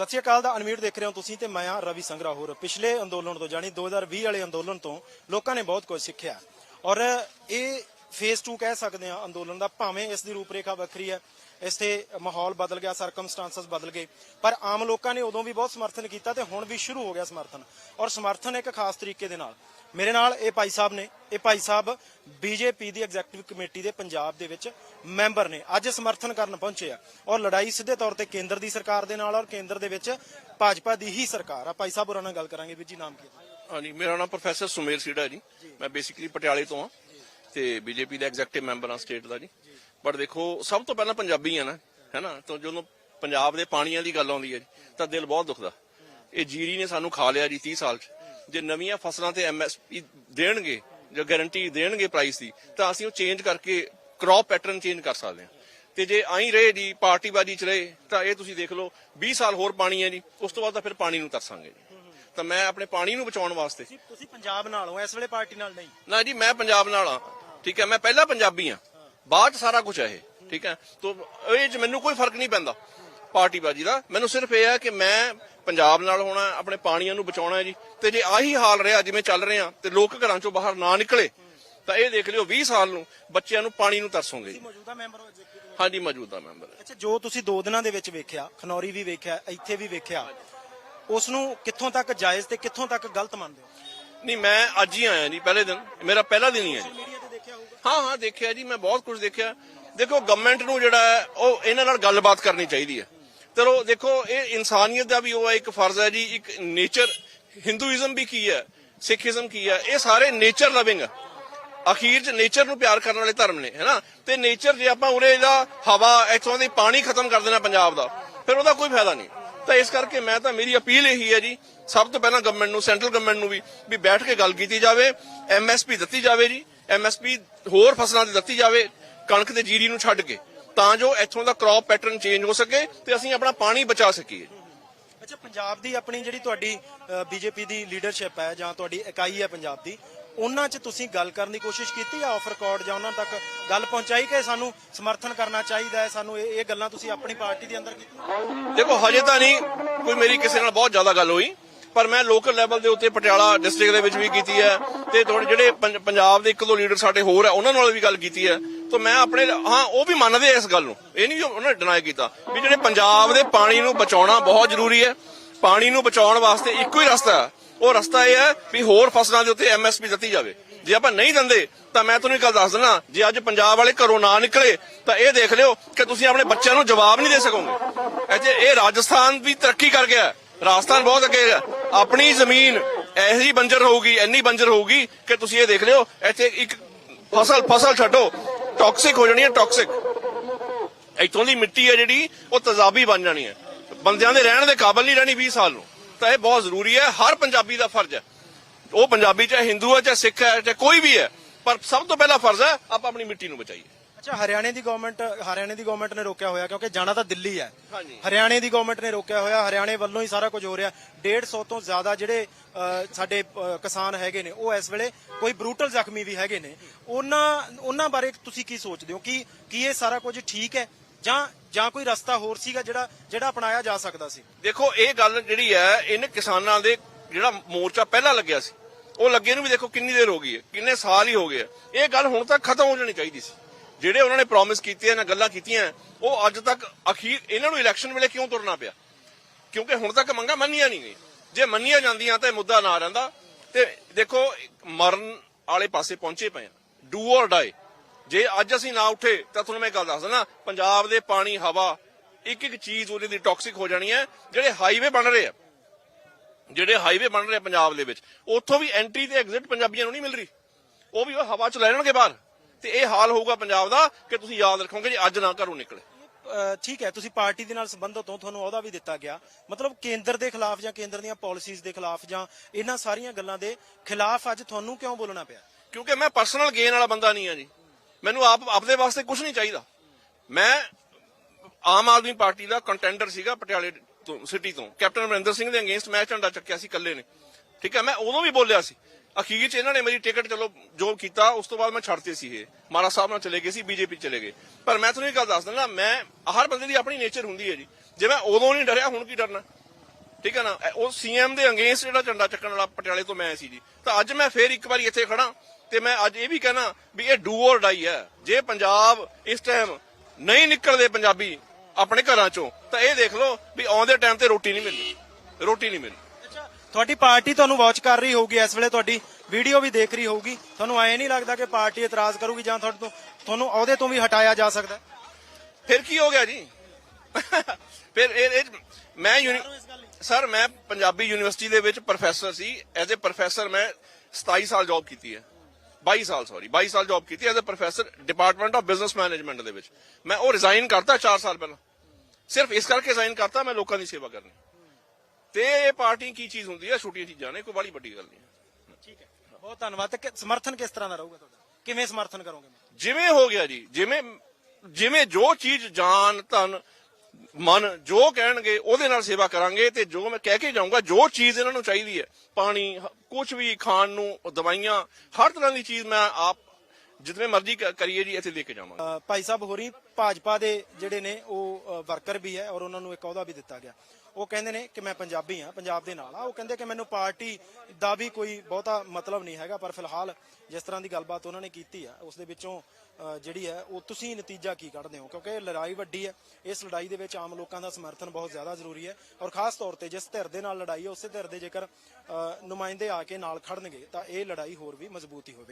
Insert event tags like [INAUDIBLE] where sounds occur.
ਸਤਿ ਸ਼੍ਰੀ ਅਕਾਲ ਦਾ ਅਨਮਿਊਟ ਦੇਖ ਰਹੇ ਹੋ ਤੁਸੀਂ ਤੇ ਮੈਂ ਹਾਂ ਰਵੀ ਸੰਗਰਾ ਹੋਰ। ਪਿਛਲੇ ਅੰਦੋਲਨ ਤੋਂ ਜਾਨੀ 2020 ਵਾਲੇ ਅੰਦੋਲਨ ਤੋਂ ਲੋਕਾਂ ਨੇ ਬਹੁਤ ਕੁਝ ਸਿੱਖਿਆ। ਔਰ ਇਹ ਫੇਸ 2 ਕਹਿ ਸਕਦੇ ਹਾਂ ਅੰਦੋਲਨ ਦਾ, ਭਾਵੇਂ ਇਸ ਦੀ ਰੂਪਰੇਖਾ ਵੱਖਰੀ ਹੈ ਤੇ ਮਾਹੌਲ ਬਦਲ ਗਿਆ ਸਰਕਮਸਟੈਂਸਸ ਬਦਲ ਗਏ। ਪਰ ਆਮ ਲੋਕਾਂ ਨੇ ਉਦੋਂ ਵੀ ਬਹੁਤ ਸਮਰਥਨ ਕੀਤਾ ਤੇ ਹੁਣ ਵੀ ਸ਼ੁਰੂ ਹੋ ਗਿਆ ਸਮਰਥਨ। ਔਰ ਸਮਰਥਨ ਇੱਕ ਖਾਸ ਤਰੀਕੇ ਦੇ ਨਾਲ। ਮੇਰੇ ਨਾਲ ਇਹ ਭਾਈ ਸਾਹਿਬ ਨੇ ਇਹ ਭਾਈ ਸਾਹਿਬ ਬੀਜੇਪੀ ਦੀ ਐਗਜ਼ੈਕਟਿਵ ਕਮੇਟੀ ਦੇ ਪੰਜਾਬ ਦੇ ਵਿੱਚ ਮੈਂਬਰ ਨੇ। ਅੱਜ ਸਮਰਥਨ ਕਰਨ ਪਹੁੰਚੇ ਆ। ਔਰ ਲੜਾਈ ਸਿੱਧੇ ਤੌਰ ਤੇ ਕੇਂਦਰ ਦੀ ਸਰਕਾਰ ਦੇ ਨਾਲ ਔਰ ਕੇਂਦਰ ਦੇ ਵਿੱਚ ਭਾਜਪਾ ਦੀ ਹੀ ਸਰਕਾਰ ਆ। ਭਾਈ ਸਾਹਿਬ ਹੋਰਾਂ ਨਾਲ ਗੱਲ ਕਰਾਂਗੇ ਵੀਰ ਜੀ ਨਾਮ ਕੀ ਹੈ? ਹਾਂਜੀ ਮੇਰਾ ਨਾਮ ਪ੍ਰੋਫੈਸਰ ਸੁਮੇਰ ਸੀੜਾ ਜੀ। ਮੈਂ ਬੇਸਿਕਲੀ ਪਟਿਆਲੇ ਤੋਂ ਆ। ਤੇ ਬੀਜੇਪੀ ਦਾ ਐਗਜ਼ੈਕਟਿਵ ਮੈਂਬਰ ਆ ਸਟੇਟ ਦਾ ਜੀ। ਪਰ ਦੇਖੋ ਸਭ ਤੋਂ ਪਹਿਲਾਂ ਪੰਜਾਬੀ ਆ ਨਾ ਹੈਨਾ? ਤਾਂ ਜਦੋਂ ਪੰਜਾਬ ਦੇ ਪਾਣੀਆਂ ਦੀ ਗੱਲ ਆਉਂਦੀ ਹੈ ਜੀ ਤਾਂ ਦਿਲ ਬਹੁਤ ਦੁਖਦਾ। ਇਹ ਜੀਰੀ ਨੇ ਸਾਨੂੰ ਖਾ ਲਿਆ ਜੀ 30 ਸਾਲ ਚ। ਜੇ ਨਵੀਆਂ ਫਸਲਾਂ ਤੇ ਐਮਐਸਪੀ ਦੇਣਗੇ ਜੋ ਗਾਰੰਟੀ ਦੇਣਗੇ ਪ੍ਰਾਈਸ ਦੀ ਤਾਂ ਅਸੀਂ ਉਹ ਚੇਂਜ ਕਰਕੇ ਕ੍ਰੌਪ ਪੈਟਰਨ ਚੇਂਜ ਕਰ ਸਕਦੇ ਹਾਂ। ਤੇ ਜੇ ਆਈ ਰਹੇ ਜੀ ਪਾਰਟੀਬਾਜੀ ਚ ਰਹੇ ਤਾਂ ਇਹ ਤੁਸੀਂ ਦੇਖ ਲਓ 20 ਸਾਲ ਹੋਰ ਪਾਣੀ ਹੈ ਜੀ ਉਸ ਤੋਂ ਬਾਅਦ ਤਾਂ ਫਿਰ ਪਾਣੀ ਨੂੰ ਤਰਸਾਂਗੇ ਜੀ। ਤਾਂ ਮੈਂ ਆਪਣੇ ਪਾਣੀ ਨੂੰ ਬਚਾਉਣ ਵਾਸਤੇ ਤੁਸੀਂ ਤੁਸੀਂ ਪੰਜਾਬ ਨਾਲ ਹੋ ਇਸ ਵੇਲੇ ਪਾਰਟੀ ਨਾਲ ਨਹੀਂ। ਨਾ ਜੀ ਮੈਂ ਪੰਜਾਬ ਨਾਲ ਆ। ਠੀਕ ਹੈ ਮੈਂ ਪਹਿਲਾਂ ਪੰਜਾਬੀ ਆ ਬਾਅਦ ਚ ਸਾਰਾ ਕੁਝ ਹੈ ਇਹ ਠੀਕ ਹੈ। ਤੋਂ ਇਹ ਚ ਮੈਨੂੰ ਕੋਈ ਫ਼ਰਕ ਨਹੀਂ ਪੈਂਦਾ ਪਾਰਟੀਬਾਜੀ ਦਾ। ਮੈਨੂੰ ਸਿਰਫ ਇਹ ਹੈ ਕਿ ਮੈਂ ਪੰਜਾਬ ਨਾਲ ਹੋਣਾ ਆਪਣੇ ਪਾਣੀਆਂ ਨੂੰ ਬਚਾਉਣਾ ਜੀ। ਤੇ ਜੇ ਆਹੀ ਹਾਲ ਰਿਹਾ ਜਿਵੇਂ ਚੱਲ ਰਿਹਾ ਤੇ ਲੋਕ ਘਰਾਂ ਚੋਂ ਬਾਹਰ ਨਾ ਨਿਕਲੇ ਤਾਂ ਇਹ ਦੇਖ ਲਿਓ 20 ਸਾਲ ਨੂੰ ਬੱਚਿਆਂ ਨੂੰ ਪਾਣੀ ਨੂੰ ਤਰਸੋਗੇ ਜੀ। ਮੌਜੂਦਾ ਮੈਂਬਰ ਹੋ executive ਹਾਂਜੀ ਮੌਜੂਦਾ ਮੈਂਬਰ ਅੱਛਾ ਜੋ ਤੁਸੀਂ ਦੋ ਦਿਨਾਂ ਦੇ ਵਿੱਚ ਵੇਖਿਆ ਖਨੌਰੀ ਵੀ ਵੇਖਿਆ ਇੱਥੇ ਵੀ ਵੇਖਿਆ ਉਸ ਨੂੰ ਕਿੱਥੋਂ ਤੱਕ ਜਾਇਜ਼ ਤੇ ਕਿੱਥੋਂ ਤੱਕ ਗਲਤ ਮੰਨਦੇ ਹੋ? ਨਹੀਂ ਮੈਂ ਅੱਜ ਹੀ ਆਇਆ ਜੀ ਪਹਿਲੇ ਦਿਨ। ਮੇਰਾ ਪਹਿਲਾ ਦਿਨ ਹੀ ਹੈ ਜੀ ਮੀਡੀਆ ਤੇ ਦੇਖਿਆ ਹੋਊਗਾ ਹਾਂ ਹਾਂ, ਦੇਖਿਆ ਜੀ, ਮੈਂ ਬਹੁਤ ਕੁਝ ਦੇਖਿਆ। ਦੇਖੋ ਗਵਰਨਮੈਂਟ ਨੂੰ ਜਿਹੜਾ ਹੈ, ਉਹ ਇਹਨਾਂ ਨਾਲ ਗੱਲਬਾਤ ਕਰਨੀ ਚਾਹੀਦੀ ਹੈ। ਚਲੋ, ਦੇਖੋ, ਇਹ ਇਨਸਾਨੀਅਤ ਦਾ ਵੀ ਉਹ ਹੈ, ਇੱਕ ਫਰਜ਼ ਹੈ ਜੀ, ਇੱਕ ਨੇਚਰ ਹਿੰਦੂਇਜ਼ਮ ਵੀ ਕੀ ਹੈ ਸਿੱਖੀਜ਼ਮ ਕੀ ਹੈ, ਇਹ ਸਾਰੇ ਨੇਚਰ ਲਵਿੰਗ ਅਖੀਰ ਚ ਨੇਚਰ ਨੂੰ ਪਿਆਰ ਕਰਨ ਵਾਲੇ ਧਰਮ ਨੇ ਹੈਨਾ ਤੇ ਨੇਚਰ ਜੇ ਆਪਾਂ ਉਰੇ ਦਾ ਹਵਾ, ਇੱਥੋਂ ਦੇ ਪਾਣੀ ਖਤਮ ਕਰ ਦੇਣਾ ਪੰਜਾਬ ਦਾ, ਫਿਰ ਉਹਦਾ ਕੋਈ ਫਾਇਦਾ ਨਹੀਂ। ਤਾਂ ਇਸ ਕਰਕੇ ਮੈਂ ਤਾਂ, ਮੇਰੀ ਅਪੀਲ ਇਹੀ ਹੈ ਜੀ, ਸਭ ਤੋਂ ਪਹਿਲਾਂ ਗਵਰਨਮੈਂਟ ਨੂੰ ਸੈਂਟਰਲ ਗਵਰਨਮੈਂਟ ਨੂੰ ਵੀ ਵੀ ਬੈਠ ਕੇ ਗੱਲ ਕੀਤੀ ਜਾਵੇ ਐਮਐਸਪੀ ਦਿੱਤੀ ਜਾਵੇ ਜੀ ਐਮਐਸਪੀ ਹੋਰ ਫਸਲਾਂ ਤੇ ਦਿੱਤੀ ਜਾਵੇ ਕਣਕ ਤੇ ਜੀਰੀ ਨੂੰ ਛੱਡ ਕੇ ਤਾਂ ਜੋ ਇੱਥੋਂ ਦਾ ਕ੍ਰੌਪ ਪੈਟਰਨ ਚੇਂਜ ਹੋ ਸਕੇ ਤੇ ਅਸੀਂ ਆਪਣਾ ਪਾਣੀ ਬਚਾ ਸਕੀਏ। ਅੱਛਾ ਪੰਜਾਬ ਦੀ ਆਪਣੀ ਜਿਹੜੀ ਤੁਹਾਡੀ ਬੀਜੇਪੀ ਦੀ ਲੀਡਰਸ਼ਿਪ ਹੈ ਜਾਂ ਤੁਹਾਡੀ ਇਕਾਈ ਹੈ ਪੰਜਾਬ ਦੀ ਉਹਨਾਂ 'ਚ ਤੁਸੀਂ ਗੱਲ ਕਰਨ ਦੀ ਕੋਸ਼ਿਸ਼ ਕੀਤੀ ਆ ਆਫ ਰਿਕਾਰਡ ਜਾਂ ਉਹਨਾਂ ਤੱਕ ਗੱਲ ਪਹੁੰਚਾਈ ਕਿ ਸਾਨੂੰ ਸਮਰਥਨ ਕਰਨਾ ਚਾਹੀਦਾ ਹੈ ਸਾਨੂੰ ਇਹ ਗੱਲਾਂ ਤੁਸੀਂ ਆਪਣੀ ਪਾਰਟੀ ਦੇ ਅੰਦਰ ਕੀਤੀਆਂ ਦੇਖੋ ਹਜੇ ਤਾਂ ਨਹੀਂ ਕੋਈ ਮੇਰੀ ਕਿਸੇ ਨਾਲ ਬਹੁਤ ਜ਼ਿਆਦਾ ਗੱਲ ਹੋਈ। ਪਰ ਮੈਂ ਲੋਕਲ ਲੈਵਲ ਦੇ ਉੱਤੇ ਪਟਿਆਲਾ ਡਿਸਟ੍ਰਿਕਟ ਦੇ ਵਿੱਚ ਵੀ ਕੀਤੀ ਹੈ ਤੇ ਥੋੜੇ ਜਿਹੜੇ ਪੰਜਾਬ ਦੇ ਇੱਕ ਦੋ ਲੀਡਰ ਸਾਡੇ ਹੋਰ ਹੈ, ਉਹਨਾਂ ਨਾਲ ਵੀ ਗੱਲ ਕੀਤੀ ਹੈ। ਤਾਂ ਮੈਂ ਆਪਣੇ, ਹਾਂ, ਉਹ ਵੀ ਮੰਨਦੇ ਆ ਇਸ ਗੱਲ ਨੂੰ। ਇਹ ਨਹੀਂ ਉਹਨਾਂ ਨੇ ਡਿਨਾਈ ਕੀਤਾ ਵੀ ਜਿਹੜੇ ਪੰਜਾਬ ਦੇ ਪਾਣੀ ਨੂੰ ਬਚਾਉਣਾ ਬਹੁਤ ਜ਼ਰੂਰੀ ਹੈ। ਪਾਣੀ ਨੂੰ ਬਚਾਉਣ ਵਾਸਤੇ ਇੱਕੋ ਹੀ ਰਸਤਾ ਹੈ। ਉਹ ਰਸਤਾ ਇਹ ਹੈ ਵੀ ਹੋਰ ਫਸਲਾਂ ਦੇ ਉੱਤੇ ਐਮਐਸਪੀ ਦਿੱਤੀ ਜਾਵੇ। ਜੇ ਆਪਾਂ ਨਹੀਂ ਦਿੰਦੇ, ਤਾਂ ਮੈਂ ਤੁਹਾਨੂੰ ਇੱਕ ਗੱਲ ਦੱਸ ਦਿੰਦਾ, ਜੇ ਅੱਜ ਪੰਜਾਬ ਵਾਲੇ ਘਰੋਂ ਨਾ ਨਿਕਲੇ, ਤਾਂ ਇਹ ਦੇਖ ਲਿਓ ਕਿ ਤੁਸੀਂ ਆਪਣੇ ਬੱਚਿਆਂ ਨੂੰ ਜਵਾਬ ਨਹੀਂ ਦੇ ਸਕੋਗੇ। ਇੱਥੇ ਇਹ ਰਾਜਸਥਾਨ ਵੀ ਤਰੱਕੀ ਕਰ ਗਿਆ ਰਾਜਸਥਾਨ ਬਹੁਤ ਅੱਗੇ ਹੈ। ਆਪਣੀ ਜ਼ਮੀਨ ਐਸੀ ਬੰਜਰ ਹੋਊਗੀ, ਇੰਨੀ ਬੰਜਰ ਹੋਊਗੀ ਕਿ ਤੁਸੀਂ ਇਹ ਦੇਖ ਲਿਓ, ਇੱਥੇ ਇੱਕ ਫਸਲ ਫਸਲ ਛੱਡੋ। ਟੌਕਸਿਕ ਹੋ ਜਾਣੀ ਹੈ ਟੌਕਸਿਕ ਇੱਥੋਂ ਦੀ ਮਿੱਟੀ ਹੈ ਜਿਹੜੀ, ਉਹ ਤਜ਼ਾਬੀ ਬਣ ਜਾਣੀ ਹੈ। ਬੰਦਿਆਂ ਦੇ ਰਹਿਣ ਦੇ ਕਾਬਲ ਨਹੀਂ ਰਹਿਣੀ 20 ਸਾਲ ਨੂੰ। ਤਾਂ ਇਹ ਬਹੁਤ ਜ਼ਰੂਰੀ ਹੈ, ਹਰ ਪੰਜਾਬੀ ਦਾ ਫਰਜ਼ ਹੈ। ਉਹ ਪੰਜਾਬੀ ਚਾਹੇ ਹਿੰਦੂ ਹੈ, ਚਾਹੇ ਸਿੱਖ ਹੈ, ਚਾਹੇ ਕੋਈ ਵੀ ਹੈ, ਪਰ ਸਭ ਤੋਂ ਪਹਿਲਾ ਫਰਜ਼ ਹੈ, ਆਪਾਂ ਆਪਣੀ ਮਿੱਟੀ ਨੂੰ ਬਚਾਈਏ। ਅੱਛਾ ਹਰਿਆਣੇ ਦੀ ਗਵਰਨਮੈਂਟ ਹਰਿਆਣੇ ਦੀ ਗਵਰਨਮੈਂਟ ਨੇ ਰੋਕਿਆ ਹੋਇਆ ਕਿਉਂਕਿ ਜਾਣਾ ਤਾਂ ਦਿੱਲੀ ਹੈ। ਹਰਿਆਣੇ ਦੀ ਗਵਰਨਮੈਂਟ ਨੇ ਰੋਕਿਆ ਹੋਇਆ ਹਰਿਆਣੇ ਵੱਲੋਂ ਹੀ ਸਾਰਾ ਕੁਝ ਹੋ ਰਿਹਾ। 150 ਤੋਂ ਜ਼ਿਆਦਾ ਜਿਹੜੇ ਅ, ਸਾਡੇ ਅ, ਕਿਸਾਨ ਹੈਗੇ ਨੇ ਉਹ ਇਸ ਵੇਲੇ ਕੋਈ ਬਰੂਟਲ ਜ਼ਖਮੀ ਵੀ ਹੈਗੇ ਨੇ। ਉਹਨਾਂ ਉਹਨਾਂ ਬਾਰੇ ਤੁਸੀਂ ਕੀ ਸੋਚਦੇ ਹੋ? ਕਿ ਕੀ ਇਹ ਸਾਰਾ ਕੁਝ ਠੀਕ ਹੈ? ਜਾਂ ਜਾਂ ਕੋਈ ਰਸਤਾ ਹੋਰ ਸੀਗਾ ਜਿਹੜਾ ਜਿਹੜਾ ਅਪਣਾਇਆ ਜਾ ਸਕਦਾ ਸੀ? ਦੇਖੋ ਇਹ ਗੱਲ ਜਿਹੜੀ ਹੈ ਇਹਨੇ ਕਿਸਾਨਾਂ ਦੇ ਜਿਹੜਾ ਮੋਰਚਾ ਪਹਿਲਾਂ ਲੱਗਿਆ ਸੀ ਉਹ ਲੱਗੇ ਨੂੰ ਵੀ ਦੇਖੋ ਕਿੰਨੀ ਦੇਰ ਹੋ ਗਈ ਹੈ ਕਿੰਨੇ ਸਾਲ ਹੀ ਹੋ ਗਏ ਆ। ਇਹ ਗੱਲ ਹੁਣ ਤੱਕ ਖਤਮ ਹੋ ਜਾਣੀ ਚਾਹੀਦੀ ਸੀ। ਜਿਹੜੇ ਉਹਨਾਂ ਨੇ ਪ੍ਰੋਮਿਸ ਕੀਤੇ ਨਾ, ਗੱਲਾਂ ਕੀਤੀਆਂ, ਉਹ ਅੱਜ ਤੱਕ ਅਖੀਰ ਇਹਨਾਂ ਨੂੰ ਇਲੈਕਸ਼ਨ ਵੇਲੇ ਕਿਉਂ ਤੁਰਨਾ ਪਿਆ? ਕਿਉਂਕਿ ਹੁਣ ਤੱਕ ਮੰਗਾਂ ਮੰਨੀਆਂ ਨਹੀਂ ਗਈਆਂ। ਜੇ ਮੰਨੀਆਂ ਜਾਂਦੀਆਂ ਤਾਂ ਇਹ ਮੁੱਦਾ ਨਾ ਰਹਿੰਦਾ। ਤੇ ਦੇਖੋ, ਮਰਨ ਵਾਲੇ ਪਾਸੇ ਪਹੁੰਚੇ ਪਏ ਆ। ਡੂ অর ਡਾਈ ਜੇ ਅੱਜ ਅਸੀਂ ਨਾ ਉੱਠੇ, ਤਾਂ ਤੁਹਾਨੂੰ ਮੈਂ ਗੱਲ ਦੱਸ ਦਿੰਦਾ, ਪੰਜਾਬ ਦੇ ਪਾਣੀ, ਹਵਾ, ਇੱਕ ਇੱਕ ਚੀਜ਼ ਉਹਦੇ ਦੀ ਟੌਕਸਿਕ ਹੋ ਜਾਣੀ ਹੈ, ਜਿਹੜੇ ਹਾਈਵੇ ਬਣ ਰਹੇ ਆ। ਜਿਹੜੇ ਹਾਈਵੇ ਬਣ ਰਹੇ ਆ ਪੰਜਾਬ ਦੇ ਵਿੱਚ, ਉੱਥੋਂ ਵੀ ਐਂਟਰੀ ਤੇ ਐਗਜ਼ਿਟ ਪੰਜਾਬੀਆਂ ਨੂੰ ਨਹੀਂ ਮਿਲ ਰਹੀ। ਉਹ ਵੀ ਉਹ ਹਵਾ ਚ ਲੈ ਲੈਣਗੇ ਬਾਹਰ। ਤੇ ਇਹ ਹਾਲ ਹੋਊਗਾ ਪੰਜਾਬ ਦਾ ਕਿ ਤੁਸੀਂ ਯਾਦ ਰੱਖੋਗੇ ਜੀ ਅੱਜ ਨਾ ਘਰੋਂ ਨਿਕਲੇ। ਠੀਕ ਹੈ ਤੁਸੀਂ ਪਾਰਟੀ ਦੇ ਨਾਲ ਸੰਬੰਧਤ ਹੋ ਤੁਹਾਨੂੰ ਅਹੁਦਾ ਵੀ ਦਿੱਤਾ ਗਿਆ। ਮਤਲਬ ਕੇਂਦਰ ਦੇ ਖਿਲਾਫ ਜਾਂ ਕੇਂਦਰ ਦੀਆਂ ਪਾਲਿਸੀਜ਼ ਦੇ ਖਿਲਾਫ ਜਾਂ ਇਹਨਾਂ ਸਾਰੀਆਂ ਗੱਲਾਂ ਦੇ ਖਿਲਾਫ ਅੱਜ ਤੁਹਾਨੂੰ ਕਿਉਂ ਬੋਲਣਾ ਪਿਆ? ਕਿਉਂਕਿ ਮੈਂ ਪਰਸਨਲ ਗੇਨ ਵਾਲਾ ਬੰਦਾ ਨਹੀਂ ਆ ਜੀ। ਮੈਨੂੰ ਆਪ ਆਪਦੇ ਵਾਸਤੇ ਕੁਝ ਨਹੀਂ ਚਾਹੀਦਾ। ਮੈਂ ਆਮ ਆਦਮੀ ਪਾਰਟੀ ਦਾ ਕੰਟੈਂਡਰ ਸੀਗਾ ਪਟਿਆਲੇ ਤੋਂ ਸਿਟੀ ਤੋਂ। ਕੈਪਟਨ ਅਮਰਿੰਦਰ ਸਿੰਘ ਦੇ ਅਗੇਂਸਟ ਮੈਂ ਝੰਡਾ ਚੱਕਿਆ ਸੀ ਇਕੱਲੇ ਨੇ। ਠੀਕ ਹੈ ਮੈਂ ਉਦੋਂ ਵੀ ਬੋਲਿਆ ਸੀ ਅਖੀਰ ਚ ਇਹਨਾਂ ਨੇ ਮੇਰੀ ਟਿਕਟ ਚਲੋ ਜੋ ਕੀਤਾ, ਉਸ ਤੋਂ ਬਾਅਦ ਮੈਂ ਛੱਡਤੇ ਸੀ ਇਹ। ਮਾਰਾ ਸਾਹਿਬ ਨਾਲ ਚਲੇ ਗਏ ਸੀ, ਬੀਜੇਪੀ ਚਲੇ ਗਏ। ਪਰ ਮੈਂ ਤੁਹਾਨੂੰ ਇਹ ਗੱਲ ਦੱਸ ਦਿੰਦਾ, ਮੈਂ ਹਰ ਬੰਦੇ ਦੀ ਆਪਣੀ ਨੇਚਰ ਹੁੰਦੀ ਹੈ ਜੀ। ਜੇ ਮੈਂ ਉਦੋਂ ਨਹੀਂ ਡਰਿਆ, ਹੁਣ ਕੀ ਡਰਨਾ? ਠੀਕ ਹੈ ਨਾ? ਇਹ ਉਹ ਸੀਐਮ ਦੇ ਅਗੇਂਸਟ ਜਿਹੜਾ ਝੰਡਾ ਚੱਕਣ ਵਾਲਾ ਪਟਿਆਲੇ ਤੋਂ ਮੈਂ ਸੀ ਜੀ। ਤਾਂ ਅੱਜ ਮੈਂ ਫੇਰ ਇੱਕ ਵਾਰੀ ਇੱਥੇ ਖੜਾ ਤੇ ਮੈਂ ਅੱਜ ਇਹ ਵੀ ਕਹਿਣਾ ਵੀ ਇਹ ਡੂ ਔਰ ਡਾਈ ਹੈ। ਜੇ ਪੰਜਾਬ ਇਸ ਟਾਈਮ ਨਹੀਂ ਨਿਕਲਦੇ ਪੰਜਾਬੀ ਆਪਣੇ ਘਰਾਂ ਚੋਂ, ਤਾਂ ਇਹ ਦੇਖ ਲਓ ਵੀ ਆਉਂਦੇ ਟਾਈਮ ਤੇ ਰੋਟੀ ਨਹੀਂ ਮਿਲਣੀ ਰੋਟੀ ਨਹੀਂ ਮਿਲਣੀ ਤੁਹਾਡੀ ਪਾਰਟੀ ਤੁਹਾਨੂੰ ਵਾਚ ਕਰ ਰਹੀ ਹੋਊਗੀ ਇਸ ਵੇਲੇ ਤੁਹਾਡੀ ਵੀਡੀਓ ਵੀ ਦੇਖ ਰਹੀ ਹੋਊਗੀ। ਤੁਹਾਨੂੰ ਐ ਨਹੀਂ ਲੱਗਦਾ ਕਿ ਪਾਰਟੀ ਇਤਰਾਜ਼ ਕਰੂਗੀ ਜਾਂ ਤੁਹਾਡੇ ਤੋਂ ਤੁਹਾਨੂੰ ਅਹੁਦੇ ਤੋਂ ਵੀ ਹਟਾਇਆ ਜਾ ਸਕਦਾ ਹੈ? ਫਿਰ ਕੀ ਹੋ ਗਿਆ ਜੀ? [LAUGHS] ਫਿਰ ਇਹ ਇਹ- ਮੈਂ ਯੂਨੀ ਸਰ ਮੈਂ ਪੰਜਾਬੀ ਯੂਨੀਵਰਸਿਟੀ ਦੇ ਵਿੱਚ ਪ੍ਰੋਫੈਸਰ ਸੀ। ਐਜ਼ ਅ ਪ੍ਰੋਫੈਸਰ ਮੈਂ 27 ਸਾਲ ਜੌਬ ਕੀਤੀ ਹੈ। 22 ਸਾਲ ਸੌਰੀ 22 ਸਾਲ ਜੌਬ ਕੀਤੀ as a professor department of business management ਦੇ ਵਿੱਚ। ਮੈਂ ਉਹ ਰਿਜ਼ਾਈਨ ਕਰਤਾ 4 ਸਾਲ ਪਹਿਲਾਂ। ਸਿਰਫ ਇਸ ਕਰਕੇ ਰਿਜ਼ਾਈਨ ਕਰਤਾ ਮੈਂ ਲੋਕਾਂ ਦੀ ਸੇਵਾ ਕਰਨੀ। ਤੇ ਇਹ ਪਾਰਟੀ ਕੀ ਚੀਜ਼ ਹੁੰਦੀ ਹੈ ਛੋਟੀਆਂ ਚੀਜ਼ਾਂ ਨੇ ਕੋਈ ਬੜੀ ਵੱਡੀ ਗੱਲ ਨਹੀਂ ਠੀਕ ਹੈ। ਬਹੁਤ ਧੰਨਵਾਦ। ਤੇ ਸਮਰਥਨ ਕਿਸ ਤਰ੍ਹਾਂ ਦਾ ਰਹੂਗਾ ਤੁਹਾਡਾ? ਕਿਵੇਂ ਸਮਰਥਨ ਕਰੋਗੇ? ਜਿਵੇਂ ਹੋ ਗਿਆ ਜੀ ਜਿਵੇਂ ਜਿਵੇਂ ਜੋ ਚੀਜ਼ ਜਾਨ ਧਨ ਮਨ ਜੋ ਕਹਿਣਗੇ ਉਹਦੇ ਨਾਲ ਸੇਵਾ ਕਰਾਂਗੇ ਤੇ ਜੋ ਮੈਂ ਕਹਿ ਕੇ ਜਾਊਂਗਾ ਜੋ ਚੀਜ਼ ਇਹਨਾਂ ਨੂੰ ਚਾਹੀਦੀ ਹੈ ਪਾਣੀ ਕੁਝ ਵੀ ਖਾਣ ਨੂੰ ਦਵਾਈਆਂ ਹਰ ਤਰ੍ਹਾਂ ਦੀ ਚੀਜ਼ ਮੈਂ ਆਪ ਜਿਤਨੇ ਮਰਜ਼ੀ ਕਰੀਏ ਜੀ, ਇੱਥੇ ਦੇ ਕੇ ਜਾਵਾਂਗਾ। ਭਾਈ ਸਾਹਿਬ ਹੋਰੀ, ਭਾਜਪਾ ਦੇ ਜਿਹੜੇ ਨੇ, ਉਹ ਵਰਕਰ ਵੀ ਹੈ ਔਰ ਉਹਨਾਂ ਨੂੰ ਇੱਕ ਅਹੁਦਾ ਵੀ ਦਿੱਤਾ ਗਿਆ। ਉਹ ਕਹਿੰਦੇ ਨੇ ਕਿ ਮੈਂ ਪੰਜਾਬੀ ਹਾਂ, ਪੰਜਾਬ ਦੇ ਨਾਲ ਆ। ਉਹ ਕਹਿੰਦੇ ਕਿ ਮੈਨੂੰ ਪਾਰਟੀ ਦਾ ਵੀ ਕੋਈ ਬਹੁਤਾ ਮਤਲਬ ਨਹੀਂ ਹੈਗਾ, ਪਰ ਫਿਲਹਾਲ ਜਿਸ ਤਰ੍ਹਾਂ ਦੀ ਗੱਲਬਾਤ ਉਹਨਾਂ ਨੇ ਕੀਤੀ ਆ, ਉਸ ਦੇ ਵਿੱਚੋਂ ਜਿਹੜੀ ਹੈ, ਉਹ ਤੁਸੀਂ ਨਤੀਜਾ ਕੀ ਕੱਢਦੇ ਹੋ? ਕਿਉਂਕਿ ਲੜਾਈ ਵੱਡੀ ਹੈ। ਇਸ ਲੜਾਈ ਦੇ ਵਿੱਚ ਆਮ ਲੋਕਾਂ ਦਾ ਸਮਰਥਨ ਬਹੁਤ ਜ਼ਿਆਦਾ ਜ਼ਰੂਰੀ ਹੈ ਔਰ ਖਾਸ ਤੌਰ ਤੇ ਜਿਸ ਧਿਰ ਦੇ ਨਾਲ ਲੜਾਈ ਹੈ, ਉਸੇ ਧਿਰ ਦੇ ਜੇਕਰ ਨੁਮਾਇੰਦੇ ਆ ਕੇ ਨਾਲ ਖੜਨਗੇ, ਤਾਂ ਇਹ ਲੜਾਈ ਹੋਰ ਵੀ ਮਜ਼ਬੂਤੀ ਹੋਵੇਗੀ।